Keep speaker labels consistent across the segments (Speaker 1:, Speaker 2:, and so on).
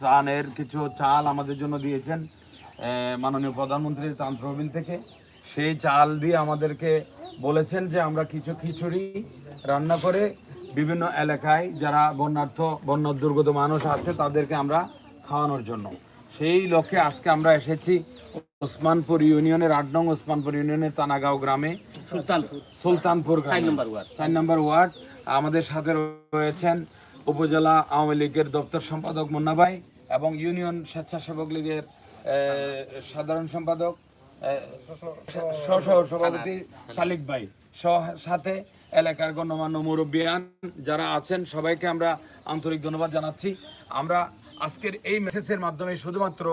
Speaker 1: ত্রাণের কিছু চাল আমাদের জন্য দিয়েছেন মাননীয় প্রধানমন্ত্রীর ত্রাণ তহবিল থেকে। সেই চাল দিয়ে আমাদেরকে বলেছেন যে আমরা কিছু খিচুড়ি রান্না করে বিভিন্ন এলাকায় যারা বন্যার্থ বন্যা দুর্গত মানুষ আছে তাদেরকে আমরা খাওয়ানোর জন্য। সেই লক্ষ্যে আজকে আমরা এসেছি ওসমানপুর ইউনিয়নের আট নং ওসমানপুর ইউনিয়নের তানাগাঁও গ্রামে।
Speaker 2: সুলতানপুর।
Speaker 1: সুলতানপুর।
Speaker 2: চার নম্বর ওয়ার্ড।
Speaker 1: আমাদের সাথে রয়েছেন উপজেলা আওয়ামী লীগের দপ্তর সম্পাদক মুন্না ভাই এবং ইউনিয়ন স্বেচ্ছাসেবক লীগের সাধারণ সম্পাদক সহ সভাপতি সালিক ভাই সাথে এলাকার গণ্যমান্য মুরব্বিয়ান যারা আছেন সবাইকে আমরা আন্তরিক ধন্যবাদ জানাচ্ছি। আমরা আজকের এই মেসেজের মাধ্যমে শুধুমাত্র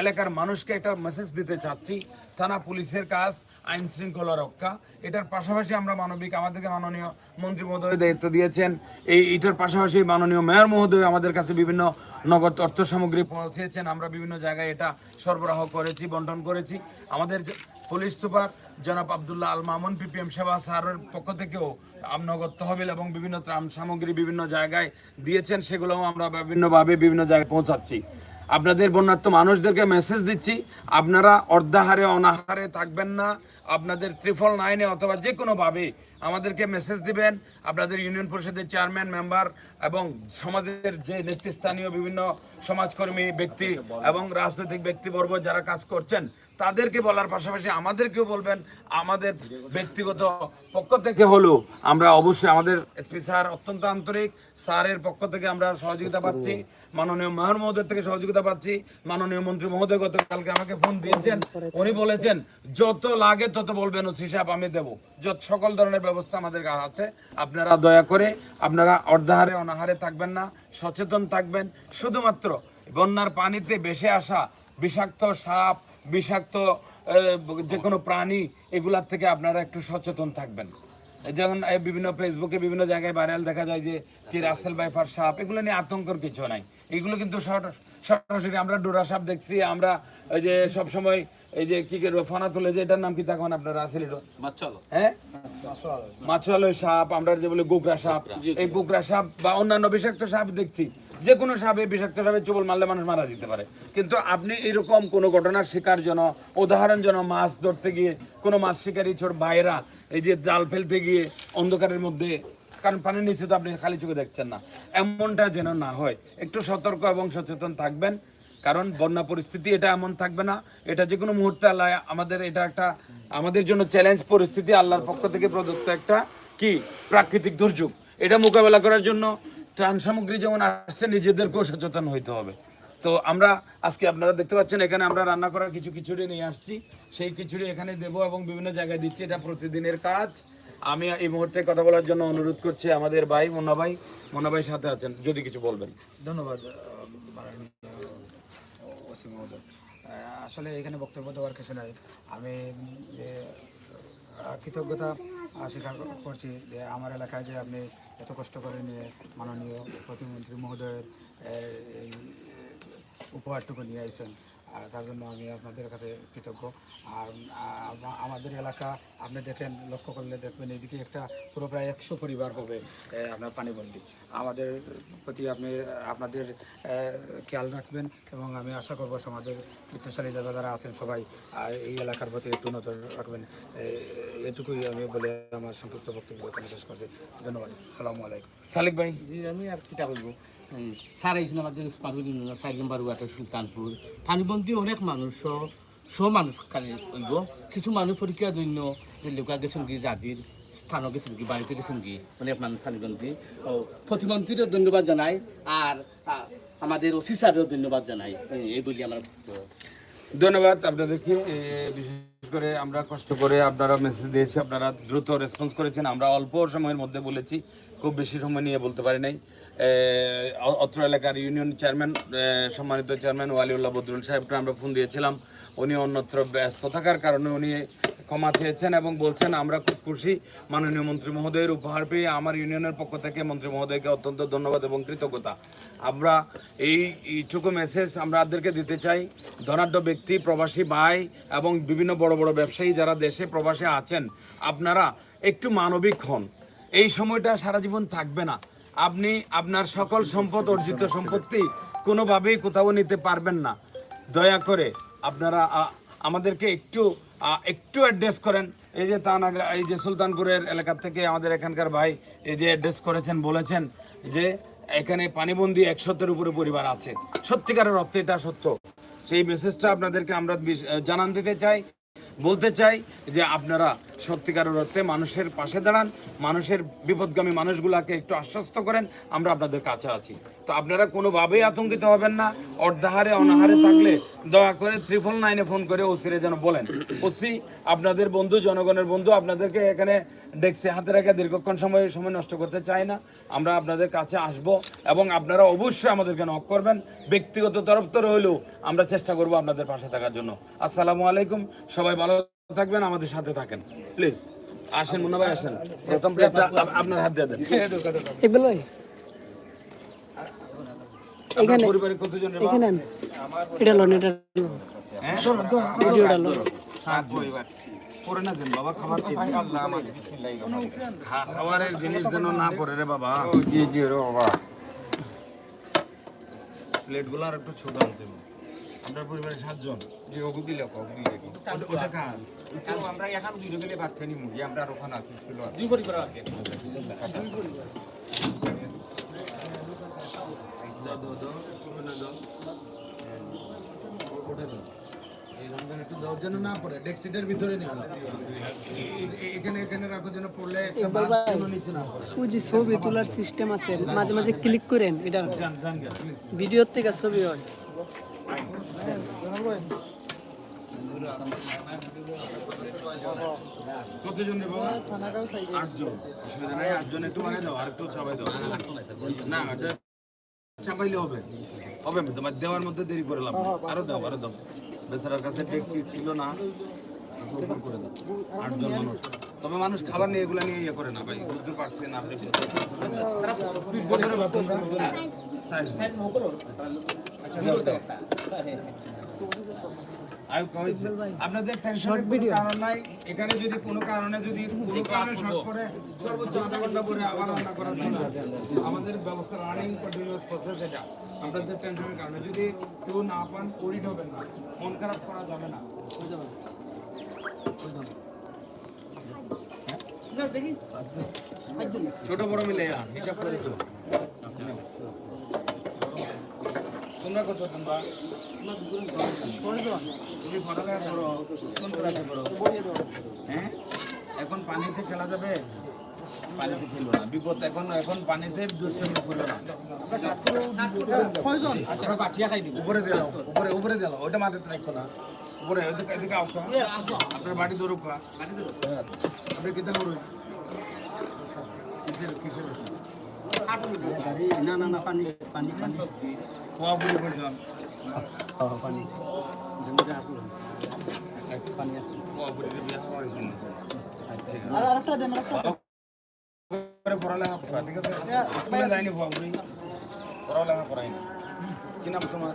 Speaker 1: এলাকার মানুষকে একটা মেসেজ দিতে চাচ্ছি। থানা পুলিশের কাজ, আইন শৃঙ্খলা রক্ষা। এটার পাশাপাশি আমরা মানবিক, আমাদেরকে মাননীয় মন্ত্রী মহোদয় দায়িত্ব দিয়েছেন। এই, এটার পাশাপাশি মাননীয় মেয়র মহোদয় আমাদের কাছে বিভিন্ন নগদ অর্থ সামগ্রী পৌঁছেছেন। আমরা বিভিন্ন জায়গায় এটা সরবরাহ করেছি, বন্টন করেছি। আমাদের পুলিশ সুপার জনাব আবদুল্লাহ আল মামুন পিপিএম সেবা স্যারের পক্ষ থেকেও নগদ তহবিল এবং বিভিন্ন ত্রাণ সামগ্রী বিভিন্ন জায়গায় দিয়েছেন। সেগুলোও আমরা বিভিন্নভাবে বিভিন্ন জায়গায় পৌঁছাচ্ছি। আপনাদের বন্যার্থ মানুষদেরকে মেসেজ দিচ্ছি। আপনারা অর্ধাহারে, অনাহারে থাকবেন না। আপনাদের ট্রিপল নাইনে অথবা যে কোনোভাবে আমাদেরকে মেসেজ দিবেন। আপনাদের ইউনিয়ন পরিষদের চেয়ারম্যান মেম্বার এবং সমাজের যে নেতৃস্থানীয় বিভিন্ন সমাজকর্মী ব্যক্তি এবং রাজনৈতিক ব্যক্তিবর্গ যারা কাজ করছেন তাদেরকে বলার পাশাপাশি আমাদেরকেও বলবেন, আমাদের ব্যক্তিগত পক্ষ থেকে হলেও আমরা অবশ্যই আমাদের এসপি স্যার অত্যন্ত আন্তরিক। স্যারের পক্ষ থেকে আমরা সহযোগিতা পাচ্ছি, মাননীয় মেয়র মহোদয় থেকে সহযোগিতা পাচ্ছি, মাননীয় মন্ত্রী মহোদয় গতকালকে আমাকে ফোন দিয়েছেন, উনি বলেছেন, যত লাগে তত বলবেন ওসি হিসাব আমি দেবো। যত সকল ধরনের ব্যবস্থা আমাদের কাছে আছে, আপনারা দয়া করে, আপনারা অর্ধাহারে অনাহারে থাকবেন না, সচেতন থাকবেন। শুধুমাত্র বন্যার পানিতে ভেসে আসা বিষাক্ত সাপ বিষাক্ত যে কোনো প্রাণী এগুলার থেকে আপনারা একটু সচেতন থাকবেন। যেমন বিভিন্ন ফেসবুকে বিভিন্ন জায়গায় ভাইরাল দেখা যায় যে কি রাসেল বাইফার সাপ এগুলো নিয়ে আতঙ্কর কিছু নাই। এগুলো কিন্তু সর- সরাসরি আমরা ডোরা সাপ দেখছি আমরা ওই যে সব সময় এই যে কি করব ফনা তুলে যে এটার নাম কি থাকবেন আপনার রাসেল হ্যাঁ? মাছওয়ালা। সাপ আমরা যে বলি গোকরা সাপ এই গোকরা সাপ বা অন্যান্য বিষাক্ত সাপ দেখছি। যে কোনো সাপে বিষাক্ত সাপে চুবল মারলে মানুষ মারা যেতে পারে। কিন্তু আপনি এরকম কোনো ঘটনার শিকার জন্য উদাহরণ জন্য মাছ ধরতে গিয়ে, কোনো মাছ শিকারী ছোট ভাইরা এই যে জাল ফেলতে গিয়ে অন্ধকারের মধ্যে, কারণ পানির নিচে তো আপনি খালি চোখে দেখছেন না। এমনটা যেন না হয়। একটু সতর্ক এবং সচেতন থাকবেন, কারণ বন্যা পরিস্থিতি এটা এমন থাকবে না। এটা যে কোনো মুহূর্তে আল্লাহ আমাদের এটা একটা, আমাদের জন্য চ্যালেঞ্জ পরিস্থিতি আল্লাহর পক্ষ থেকে প্রদত্ত একটা কি? প্রাকৃতিক দুর্যোগ। এটা মোকাবেলা করার জন্য ত্রাণ সামগ্রী যেমন আসছে নিজেদেরকেও সচেতন হইতে হবে। তো আমরা আজকে আপনারা দেখতে পাচ্ছেন, এখানে আমরা রান্না করার কিছু খিচুড়ি নিয়ে আসছি। সেই খিচুড়ি এখানে দেব এবং বিভিন্ন জায়গায় দিচ্ছি। এটা প্রতিদিনের কাজ। আমি এই মুহূর্তে কথা বলার জন্য অনুরোধ করছি আমাদের ভাই মোনা ভাই। মোনা ভাই সাথে আছেন, যদি কিছু বলবেন।
Speaker 3: ধন্যবাদ আসলে এখানে বক্তব্য দেওয়ার কিছু নাই। আমি কৃতজ্ঞতা স্বীকার করছি যে আমার এলাকায় যে আপনি এত কষ্ট করে নিয়ে মাননীয় প্রতিমন্ত্রী মহোদয়ের এই উপহারটুকু নিয়ে আসছেন আর তার জন্য আমি আপনাদের কাছে কৃতজ্ঞ। আর আমাদের এলাকা আপনি দেখেন লক্ষ্য করলে দেখবেন এদিকে একটা পুরো প্রায় একশো পরিবার হবে আপনার পানিবন্দী। আমাদের প্রতি আপনি আপনাদের খেয়াল রাখবেন এবং আমি আশা করব সমাজের বিত্তশালী যারা যারা আছেন সবাই এই এলাকার প্রতি একটু নজর রাখবেন। এটুকুই আমি বলে আমার সংক্ষিপ্ত বক্তব্য শেষ করছি। ধন্যবাদ। সালামু আলাইকুম।
Speaker 1: সালিক ভাই।
Speaker 2: জি আমি আর কিটা বলব? এই, স্যার এইখানে আমাদের পাঁচুর চার নম্বর ওয়াটার সুলতানপুর। পানিবন্দী অনেক মানুষ স- স মানুষ হইব। কিছু মানুষ পরীক্ষার জন্য যে লোকা গেছেন কি জাতির স্থানও গেছেন কি বাড়িতে গেছেন কি অনেক মানুষ পানিবন্দী ও প্রতিমন্ত্রীরও ধন্যবাদ জানাই আর আমাদের ওসি স্যারেরও ধন্যবাদ জানাই। এই- বলি আমার
Speaker 1: ধন্যবাদ আপনাদেরকে। বিশেষ করে আমরা কষ্ট করে আপনারা মেসেজ দিয়েছি আপনারা দ্রুত রেসপন্স করেছেন। আমরা অল্প সময়ের মধ্যে বলেছি। খুব বেশি সময় নিয়ে বলতে পারি নাই। অত্র এলাকার ইউনিয়ন চেয়ারম্যান সম্মানিত চেয়ারম্যান ওয়ালিউল্লাহ বদরুল সাহেবকে আমরা ফোন দিয়েছিলাম। উনি অন্যত্র ব্যস্ত থাকার কারণে উনি ক্ষমা চেয়েছেন এবং বলছেন, আমরা খুব খুশি। মাননীয় মন্ত্রী মহোদয়ের উপহার পেয়ে আমার ইউনিয়নের পক্ষ থেকে মন্ত্রী মহোদয়কে অত্যন্ত ধন্যবাদ এবং কৃতজ্ঞতা। আমরা এই, এইটুকু মেসেজ আমরা আপনাদেরকে দিতে চাই। ধনাঢ্য ব্যক্তি, প্রবাসী ভাই এবং বিভিন্ন বড় বড় ব্যবসায়ী যারা দেশে প্রবাসে আছেন, আপনারা একটু মানবিক হন। এই সময়টা সারা জীবন থাকবে না। আপনি আপনার সকল সম্পদ, অর্জিত সম্পত্তি কোনোভাবেই কোথাও নিতে পারবেন না। দয়া করে আপনারা আমাদেরকে একটু একটু অ্যাড্রেস করেন। এই যে তানাগা, এই যে সুলতানপুরের এলাকা থেকে আমাদের এখানকার ভাই এই যে অ্যাড্রেস করেছেন, বলেছেন যে এখানে পানিবন্দি একশোতের উপরে পরিবার আছে। সত্যিকারের অর্থে এটা সত্য। সেই মেসেজটা আপনাদেরকে আমরা জানান দিতে চাই, বলতে চাই যে আপনারা সত্যিকারের অর্থে মানুষের পাশে দাঁড়ান, মানুষের বিপদগামী মানুষগুলাকে একটু আশ্বস্ত করেন, আমরা আপনাদের কাছে আছি। তো আপনারা কোনোভাবেই আতঙ্কিত হবেন না, অর্ধাহারে, অনাহারে থাকলে দয়া করে ত্রিপল নাইনে ফোন করে ওসিরে যেন বলেন। ওসি, আপনাদের বন্ধু, জনগণের বন্ধু, আপনাদেরকে এখানে ডেস্কে হাতে রেখে দীর্ঘক্ষণ সময় সময় নষ্ট করতে চাই না। আমরা আপনাদের কাছে আসব এবং আপনারা অবশ্যই আমাদেরকে নক করবেন। ব্যক্তিগত তরফ থেকে হলেও আমরা চেষ্টা করব আপনাদের পাশে থাকার জন্য। আসসালামু আলাইকুম, সবাই ভালো থাকবেন আমাদের সাথে থাকেন। প্লিজ আসেন মুন্না ভাই আসেন। প্রথম প্লেটটা আপনার হাত দিয়ে দেন। আপনার পরিবারে কতজন
Speaker 4: এখানে। এটা লোন এটা
Speaker 1: হ্যাঁ?
Speaker 4: ভিডিওটা লোন।
Speaker 1: সাত পরিবার। পরে না দেন বাবা খাবার খেয়ে খা- খাবারের জিনিস যেন না পড়ে রে বাবা।
Speaker 5: জি জি রে বাবা।
Speaker 1: প্লেটগুলো আর একটু ছোট আনতে আপনার পরিবারে সাতজন? ওটা-
Speaker 5: আমরা এখন আমরা আর ওখানে আছি স্কুল
Speaker 2: দুই কোটি করে আগে
Speaker 4: ছবি তোলার সিস্টেম আছে মাঝে মাঝে ক্লিক করেন এটা ভিডিওর থেকে ছবি হয়।
Speaker 1: কতজন রে আটজন। অসুবিধা নাই আটজন একটু মানে দাও আর একটু চাপাই দাও। না চাপাইলে হবে। হবে তোমার দেওয়ার মধ্যে দেরি করে লাভ। আরও দাও আরও দাও। বেচারার কাছে ট্যাক্সি ছিল না করে দাও। আটজন মানুষ। তবে মানুষ খাবার নিয়ে এগুলা নিয়ে ইয়ে করে না ভাই বুঝতে পারছে না আপনি। কত আপনাদের টেনশনের কোনো কারণ নাই। এখানে যদি কোনো কারণে যদি কোনো কারণে শর্ট করে সর্বোচ্চ আধা ঘণ্টা পরে আবার রান্না করা যায় না। আমাদের ব্যবস্থা রানিং কন্টিনিউয়াস প্রসেস এটা। আপনাদের টেনশনের কারণে যদি কেউ না পান হবেন না। মন খারাপ করা যাবে না। ছোট বড় মিলে হিসাব করে। তোমরা কত তোমরা তুমি পড়ালেখা করো কোন ক্লাসে পড়ো? হ্যাঁ? এখন পানিতে খেলা যাবে? পানিতে খেলব না। বিপদ এখন এখন পানিতে দুষ্কর্ম করো না।
Speaker 2: আচ্ছা পাঠিয়া খাই দিব।
Speaker 1: উপরে দিলাম উপরে উপরে দিলাম ওটা মাটিতে রাখো না। উপরে এদিকে এদিকে আও কা। আপনার বাড়ি দৌড়ুক আপনি কিতা করুন? কিসের কিসের?
Speaker 4: না না না পানি পানি পানি।
Speaker 1: পড়ালেখা ঠিক আছে পুরি পড়ালেখা করাইনি কি নাম তোমার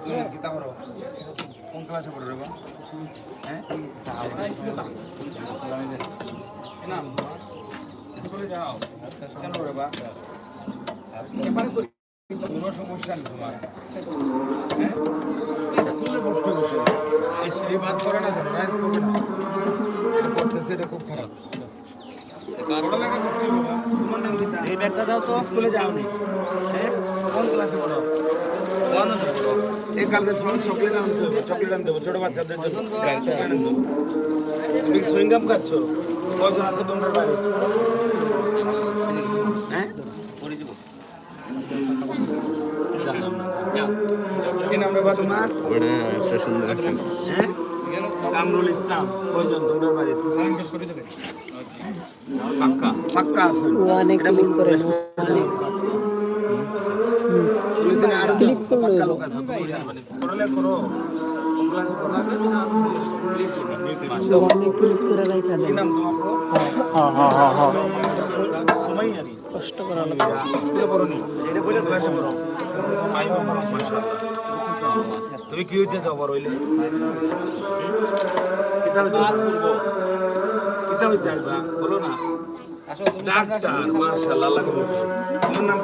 Speaker 1: তুমি কিতা করো কোন ক্লাসে পড়ো রে হ্যাঁ নাম? স্কুলে যাও কেন রে বা কোনো সমস্যা নেই তোমার। হ্যাঁ? স্কুলে ভর্তি হচ্ছে এই- বাদ করে না রাইজ করবে না। করতেছে এটা খুব খারাপ। পড়ালেখা করতে হবে তোমার নাম কি এই ব্যাগটা দাও তো। স্কুলে যাও হ্যাঁ? কোন ক্লাসে পড়ো? এই কালকে সব চকলেট আনতে হবে চকলেট আনতে হবে। ছোট বাচ্চাদের জন্য চকলেট আনতে হবে। তুমি সুইংগাম খাচ্ছ? কজন আছে তোমার বাড়ি তোমার। হ্যাঁ? কামরুল ইসলাম কয়জন তোমার বাড়ি পাক্কা। পাক্কা আছে।
Speaker 4: ওয়ানে ক্লিক করেন
Speaker 1: তুমি দিনে আরও
Speaker 4: ক্লিক
Speaker 1: পাক্কা লোক আছে। পড়ালে করো।
Speaker 4: করে
Speaker 1: তোমার গো? সুমাইয়ারি।
Speaker 4: কষ্ট করা লাগবে
Speaker 1: তুমি কি হইতে চাও বড় হইলে? কিতা হইতে হইতে চাইবা বলো না। ডাক্তার মাশাআল্লাহ আল্লাহ কবুল। তোমার নাম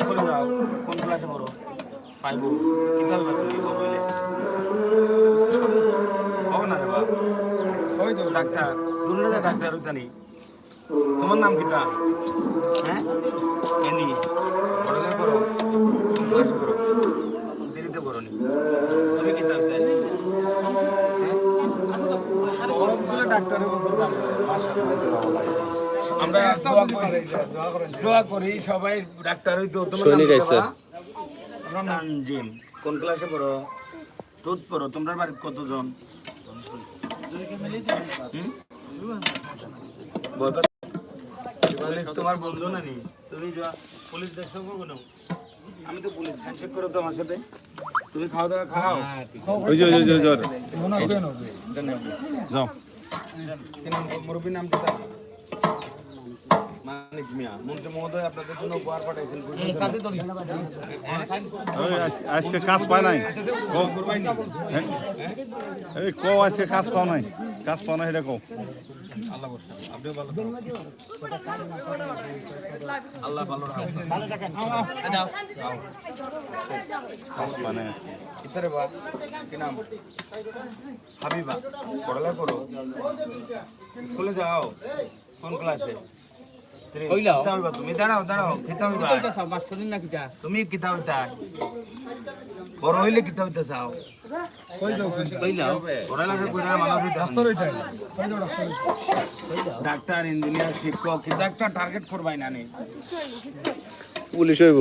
Speaker 1: স্কুলে কিতা হইবা তুমি বড় হইলে? হও না রে ডাক্তার। ডাক্তার হইতানি তোমার নাম কিতা হ্যাঁ? এনি করো করো দেরিতে করো নি তুমি কিতা আমরা দোয়া করি সবাই ডাক্তার হইতো তোমার নাম কি বাবা? তানজিম কোন ক্লাসে পড়ো? পড়ো তোমরা কতজন? তোমার বন্ধু না নি তুমি যা পুলিশ দেখছ কোনো আমি তো পুলিশ হ্যান্ডশেক করো তো আমার সাথে। তুমি খাওয়া দাওয়া খাও।
Speaker 6: ওই যে ওই যে, ওই যে, ওই যে। যাও।
Speaker 1: মুরব্বীর নাম কি মানিক মিয়া। মন্ত্রী মহোদয় আপনাদের জন্য উপহার পাঠাইছেন। বুঝলেন?
Speaker 2: তাদের ধরি
Speaker 6: ওই আজ- আজকে কাজ পায় নাই। কও। হ্যাঁ? এই আজকে কাজ পাও নাই। কাজ পাও নাই সেটা কও
Speaker 1: আল্লাহ ভালো
Speaker 6: নাই
Speaker 1: ইতারে বা কি নাম? হাবিবা। পড়ালেখা করো? স্কুলে যাও? কোন ক্লাসে? তুমি- দাঁড়াও দাঁড়াও। কিতা হইবা?
Speaker 2: মাস্টার না কিটা
Speaker 1: তুমি কিতা হইতা? বড় হইলে কিতা হইতে চাও? ডাক্তার ইঞ্জিনিয়ার শিক্ষক কিন্তু টার্গেট করবাই না নি।
Speaker 6: পুলিশ হইব।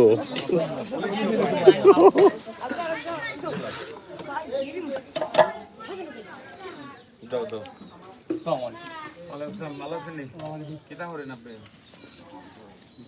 Speaker 1: দাও দাও। ভালো আছেন নি কিতা করেন আপনি?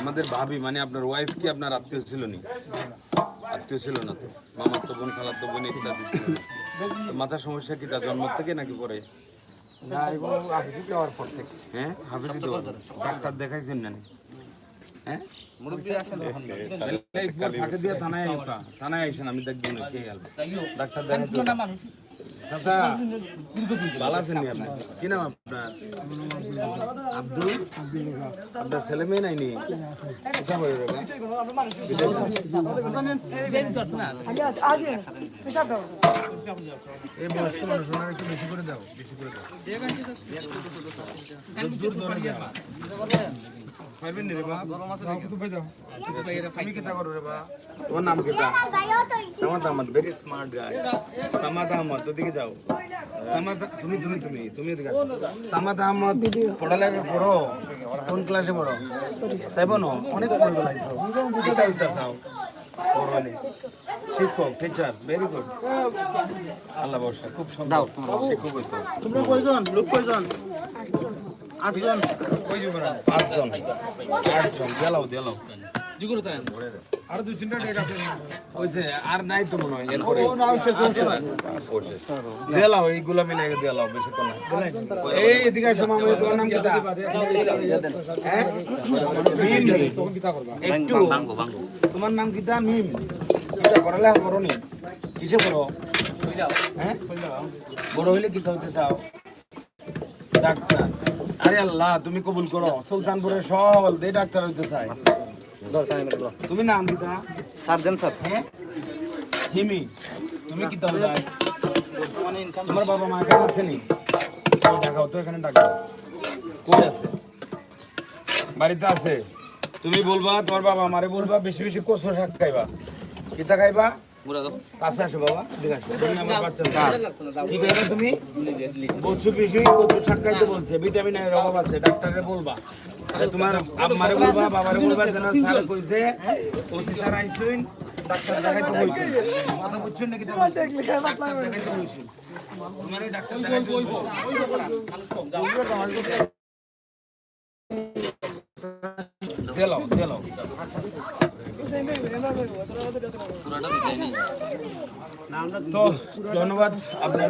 Speaker 1: আমাদের ভাবি মানে আপনার ওয়াইফ কি আপনার আত্মীয় ছিল নি? আত্মীয় ছিল না তো। মামার তো বোন খালার তো বোন ইত্যাদি ছিল না। তো মাথার সমস্যা কি তার জন্ম থেকে নাকি পরে? হ্যাঁ? হাফিজি দেওয়ার ডাক্তার দেখাইছেন না হ্যাঁ ফাঁকে দিয়ে থানায় থানায় আইসেন আমি দেখব না কে ডাক্তার দেখাইতো
Speaker 2: না মানুষ।
Speaker 1: চাচা ভালো আছেন নি আপনি কি নাম আপনার? আব্দুল? আপনার ছেলে মেয়ে নাইনি বাবা? এই বয়স্ক মানুষ ওনার একটু বেশি করে দাও বেশি করে দাও। দূর ধরে দাও পারবেন নি রে বাবা তুমি কিতা করো রে বাবা তোমার নাম কিতা Samad Ahmad very smart guy Samad Ahmad ওদিকে যাও। সামাদ তুমি তুমি তুমি তুমি এদিকে। সামাদ আহমদ পড়ালেখা করো। কোন ক্লাসে পড়ো? সেভেন অনেক পড়ে বেলাইছো কিতা হইতা চাও? পড়ালে। শিক্ষক teacher very good Allah Barsha খুব সুন্দর। শিক্ষক হইতো।
Speaker 3: তোমরা কয়জন? লোক কয়জন? আটজন?
Speaker 1: পাঁচজন আটজন। দেলাও দেলাও
Speaker 2: দিগুলো তাই
Speaker 3: আর দুই তিনটা ডেট আছে
Speaker 1: ওই যে আর নাই তো মনে হয় এরপরে দেলাও এইগুলা মিলে দেলাও বেশি তো না এই এদিকে আসো মামা এই তোমার নাম কি হ্যাঁ মিম একটু তোমার নাম কি মিম পড়ালেখা করো নি কিসে পড়ো হ্যাঁ বড় হইলে কি হইতে চাও ডাক্তার আরে আল্লাহ তুমি কবুল করো সুলতানপুরের দে ডাক্তার হইতে চাই তুমি নাম দিতা?
Speaker 2: Surgeon sir.
Speaker 1: হ্যাঁ? হিমি তুমি কি তাহলে তোমার বাবা মা এখানে আছে নি? দেখাও তো এখানে ডাকো। কই আছে? বাড়িতে আছে? তুমি বলবা তোমার বাবা মারে বলবা বেশি বেশি কচু শাক খাইবা। কিতা খাইবা? কাছে আসো বাবা তুমি আমার বাচ্চা। কি খাইবা তুমি? কচু বেশি কচু শাক খাইতে বলছে। ভিটামিনের অভাব আছে ডাক্তারে বলবা। তোমার আম্মারে বলবা, বাবারে বলবা যেন স্যার ডাক্তার দেখাইতে কইছে কথা বুঝছেন নাকি তোমার দেলাও তো ধন্যবাদ আপনার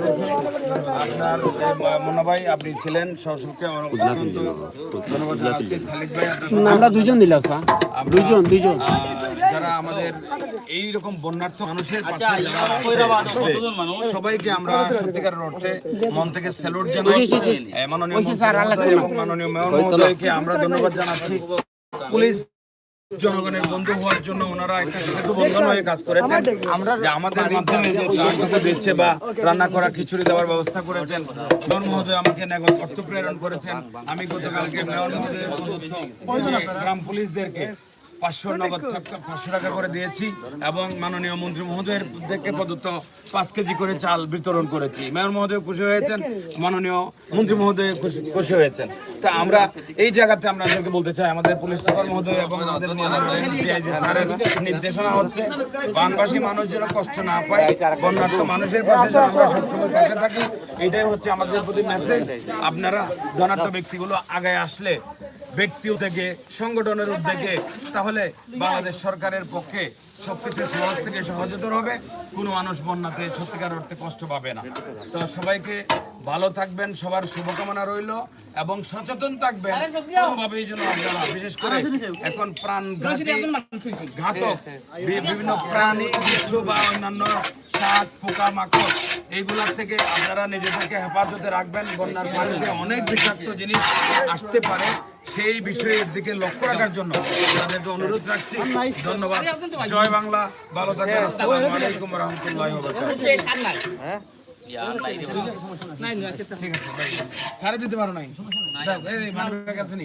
Speaker 1: আপনার ভাই আপনি ছিলেন সশস্ত্র ধন্যবাদ জানাচ্ছি সালিক ভাই
Speaker 4: আমরা দুজন দিলাম স্যার। দুইজন দুইজন।
Speaker 1: আহ, যারা আমাদের এই রকম বন্যার্থ মানুষের
Speaker 2: আচ্ছা, কতজন মানুষ?
Speaker 1: সবাইকে আমরা সত্যিকার অর্থে মন থেকে স্যালুট জানাই। মাননীয় মেয়র মহোদয়কে আমরা ধন্যবাদ জানাচ্ছি। পুলিশ জনগণের বন্ধু হওয়ার জন্য ওনারা একটা সেতু বন্ধন হয়ে কাজ করেছেন। যে আমাদের মাধ্যমে যে দিচ্ছে বা রান্না করা, খিচুড়ি দেওয়ার ব্যবস্থা করেছেন মেয়র মহোদয় আমাকে নগদ অর্থ প্রেরণ করেছেন। আমি গতকালকে মেয়র মহোদয়ের প্রদত্ত গ্রাম পুলিশদেরকে পাঁচশো নগদ পাঁচশো টাকা করে দিয়েছি এবং মাননীয় মন্ত্রী মহোদয়ের থেকে প্রদত্ত পাঁচ কেজি করে চাল বিতরণ করেছি। মেয়র মহোদয় খুশি হয়েছেন মাননীয় মন্ত্রী মহোদয় খুশি হয়েছেন। তা আমরা এই জায়গাতে আমরা আপনাদেরকে বলতে চাই আমাদের পুলিশ সুপার মহোদয় এবং আমাদের নির্দেশনা হচ্ছে বানবাসী মানুষ যেন কষ্ট না পায় বন্যার্থ মানুষের পাশে যেন আমরা সবসময় পাশে থাকি। এটাই হচ্ছে আমাদের প্রতি মেসেজ আপনারা ধনাত্ম ব্যক্তিগুলো আগায় আসলে ব্যক্তি থেকে সংগঠনের উদ্যোগে তাহলে বাংলাদেশ সরকারের পক্ষে সবকিছু সহজ থেকে সহজতর হবে। কোনো মানুষ বন্যাতে সত্যিকার অর্থে কষ্ট পাবে না। তো সবাইকে ভালো থাকবেন সবার শুভকামনা রইল এবং সচেতন থাকবেন। কোনোভাবেই যেন আপনারা বিশেষ করে এখন প্রাণ ঘাতক বিভিন্ন প্রাণী বিচ্ছু বা অন্যান্য শাক পোকা মাকড় এইগুলার থেকে আপনারা নিজেদেরকে হেফাজতে রাখবেন। বন্যার পানিতে অনেক বিষাক্ত জিনিস আসতে পারে। সেই বিষয়ের দিকে লক্ষ্য রাখার জন্য তাদেরকে অনুরোধ রাখছি। ধন্যবাদ। জয় বাংলা। ভালো থাকেন আসসালামু আলাইকুম রহমতুল্লাহ দিতে পারো নাই? মানি ব্যাগ আছে